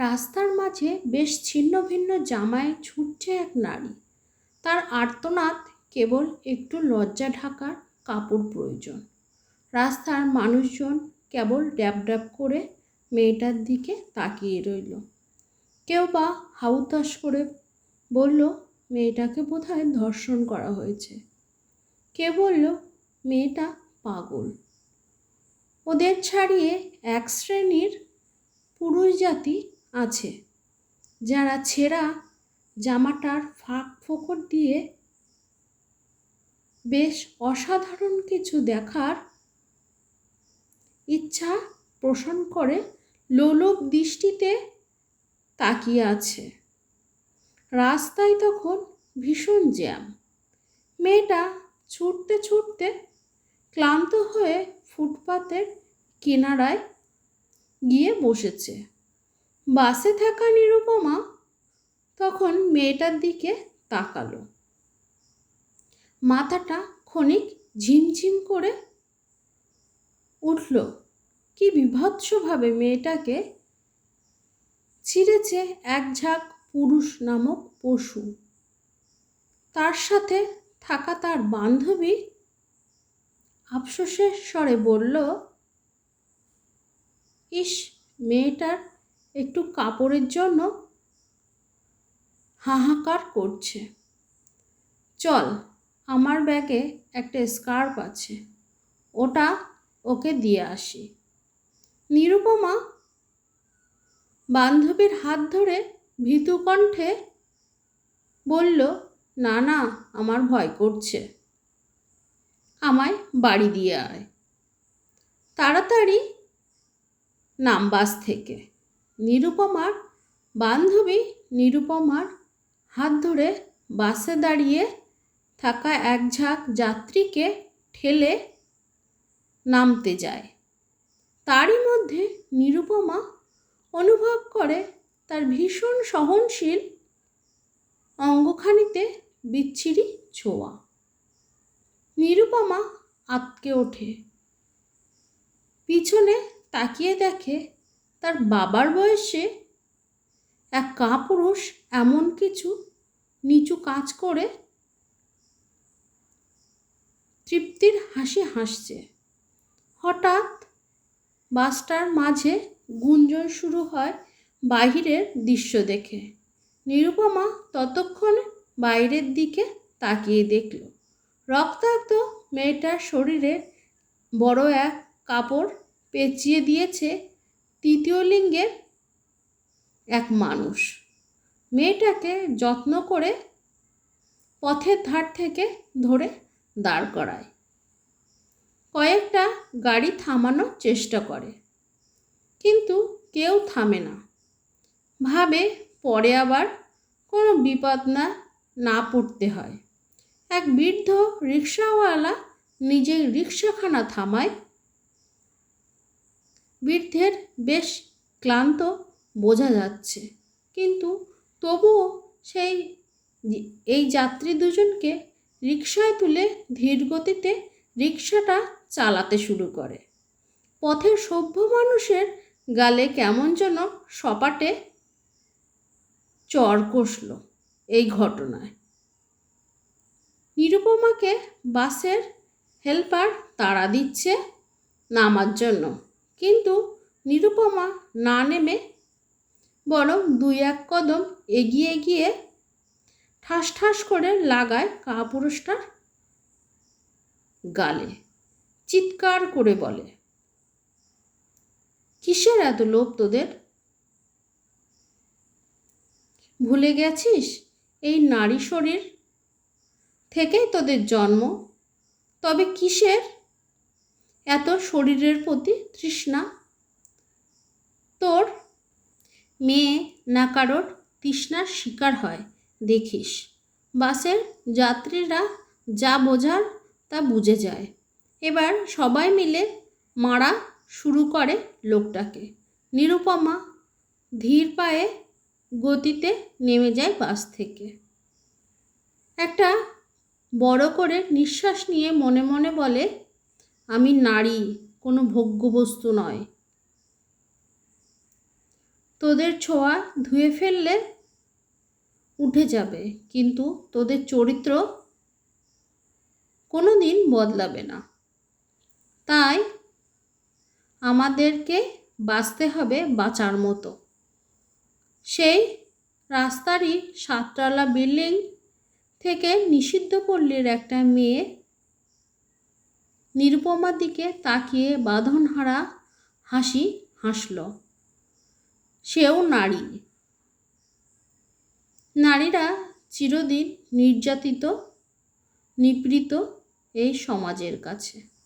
রাস্তার মাঝে বেশ ছিন্ন ভিন্ন জামায় ছুটছে এক নারী। তার আর্তনাদ কেবল একটু লজ্জা ঢাকার কাপড় প্রয়োজন। রাস্তার মানুষজন কেবল ড্যাব ড্যাব করে মেয়েটার দিকে তাকিয়ে রইল। কেউ বা হাউতাস করে বলল, মেয়েটাকে বোধহয় ধর্ষণ করা হয়েছে। কে বলল, মেয়েটা পাগল। ওদের ছাড়িয়ে এক শ্রেণির পুরুষ জাতি আছে। যারা ছেঁড়া জামাটার ফাঁক ফোকর দিয়ে বেশ অসাধারণ কিছু দেখার ইচ্ছা পোষণ করে লোলক দৃষ্টিতে তাকিয়ে আছে। রাস্তায় তখন ভীষণ জ্যাম। মেয়েটা ছুটতে ছুটতে ক্লান্ত হয়ে ফুটপাতের কিনারায় গিয়ে বসেছে। বাসে থাকা নিরুপমা তখন মেয়েটার দিকে তাকালো। মাথাটা ক্ষণিক ঝিমঝিম করে উঠল। কি বিভৎসভাবে মেয়েটাকে ছিঁড়েছে এক ঝাঁক পুরুষ নামক পশু। তার সাথে থাকা তার বান্ধবী আফসোসের স্বরে বলল, ইস, মেয়েটার একটু কাপড়ের জন্য হাহাকার করছে। চল, আমার ব্যাগে একটা স্কার্ফ আছে, ওটা ওকে দিয়ে আসি। নিরুপমা বান্ধবীর হাত ধরে ভীতু কণ্ঠে বলল, না না, আমার ভয় করছে। আমায় বাড়ি দিয়ে আয়। তাড়াতাড়ি নাম বাস থেকে নিরুপমার বান্ধবী নিরুপমার হাত ধরে বাসে দাঁড়িয়ে থাকা এক ঝাঁক যাত্রীকে ঠেলে নামতে যায়। তারই মধ্যে নিরুপমা অনুভব করে তার ভীষণ সহনশীল অঙ্গখানিতে বিচ্ছিরি ছোঁয়া। নিরুপমা আতকে ওঠে। পিছনে তাকিয়ে দেখে তার বাবার বয়সে এক কাপুরুষ এমন কিছু নিচু কাজ করে, তৃপ্তির হাসি হাসছে। হঠাৎ বাসটার মাঝে গুঞ্জন শুরু হয় বাহিরের দৃশ্য দেখে। নিরুপমা ততক্ষণে বাইরের দিকে তাকিয়ে দেখল। রক্তাক্ত মেয়েটার শরীরে বড় এক কাপড় পেঁচিয়ে দিয়েছে তৃতীয় লিঙ্গের এক মানুষ। মেয়েটাকে যত্ন করে পথের ধার থেকে ধরে দাঁড় করায়। কয়েকটা গাড়ি থামানোর চেষ্টা করে, কিন্তু কেউ থামে না। ভাবে পরে আবার কোনো বিপদ না না পড়তে হয়। এক বৃদ্ধ রিক্সাওয়ালা নিজের রিক্সাখানা থামায় বৃদ্ধের বেশ ক্লান্ত বোঝা যাচ্ছে। কিন্তু তবুও সেই এই যাত্রী দুজনকে রিক্সায় তুলে ধীর গতিতে রিক্সাটা চালাতে শুরু করে। পথের সভ্য মানুষের গালে কেমন যেন সপাটে চর কষল এই ঘটনায়। নিরুপমাকে বাসের হেল্পার তাড়া দিচ্ছে নামার জন্য। কিন্তু নিরুপমা না নেমে বরং দুই এক কদম এগিয়ে গিয়ে ঠাস ঠাস করে লাগায় কাপুরুষটার গালে। চিৎকার করে বলে, কিসের এত লোভ তোদের? ভুলে গেছিস? এই নারী শরীর থেকেই তোদের জন্ম? তবে কিসের? এত শরীরের প্রতি তৃষ্ণা। তোর মেয়ে না কারোর তৃষ্ণার শিকার হয়, দেখিস। বাসের যাত্রীরা যা বোঝার তা বুঝে যায়। এবার সবাই মিলে মারা শুরু করে লোকটাকে। নিরুপমা ধীর পায়ে গতিতে নেমে যায় বাস থেকে। একটা বড় করে নিঃশ্বাস নিয়ে মনে মনে বলে আমি নারী, কোনো ভোগ্য বস্তু নয়। তোদের ছোঁয়া ধুয়ে ফেললে উঠে যাবে, কিন্তু তোদের চরিত্র কোনো দিন বদলাবে না। তাই আমাদেরকে বাঁচতে হবে বাঁচার মতো। সেই রাস্তারই সাততলা বিল্ডিং থেকে নিষিদ্ধ পল্লীর একটা মেয়ে নিরুপমার দিকে তাকিয়ে বাঁধনহারা হাসি হাসল। সেও নারী। নারীরা চিরদিন নির্যাতিত, নিপীড়িত এই সমাজের কাছে।